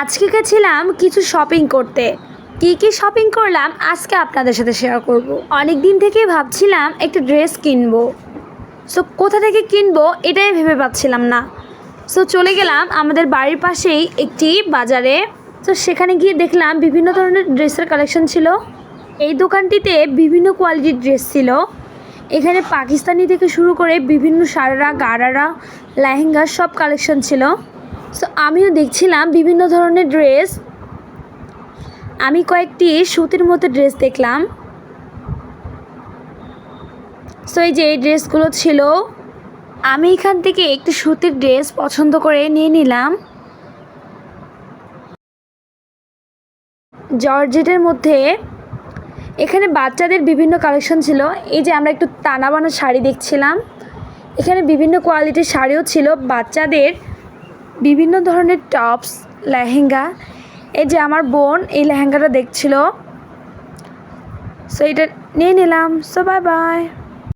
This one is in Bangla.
আজকে গেছিলাম কিছু শপিং করতে। কী কী শপিং করলাম আজকে আপনাদের সাথে শেয়ার করব। অনেক দিন থেকেই ভাবছিলাম একটা ড্রেস কিনবো। সো কোথা থেকে কিনবো এটাই ভেবে পাচ্ছিলাম না। সো চলে গেলাম আমাদের বাড়ির পাশেই একটি বাজারে। তো সেখানে গিয়ে দেখলাম বিভিন্ন ধরনের ড্রেসের কালেকশন ছিল। এই দোকানটিতে বিভিন্ন কোয়ালিটির ড্রেস ছিল। এখানে পাকিস্তানি থেকে শুরু করে বিভিন্ন সারারা, গারারা, লেহেঙ্গা সব কালেকশন ছিল। সো আমিও দেখছিলাম বিভিন্ন ধরনের ড্রেস আমি কয়েকটি সুতির মতো ড্রেস দেখলাম। সো এই যে এই ড্রেসগুলো ছিল, আমি এখান থেকে একটি সুতির ড্রেস পছন্দ করে নিয়ে নিলাম। জর্জেটের মধ্যে এখানে বাচ্চাদের বিভিন্ন কালেকশন ছিল। এই যে আমরা একটু টানা বানা শাড়ি দেখছিলাম। এখানে বিভিন্ন কোয়ালিটির শাড়িও ছিল। বাচ্চাদের বিভিন্ন ধরনের টপস, লেহেঙ্গা। এই যে আমার বোন, এই লেহেঙ্গাটা দেখছিল। সো এটা নিয়ে নিলাম। So bye bye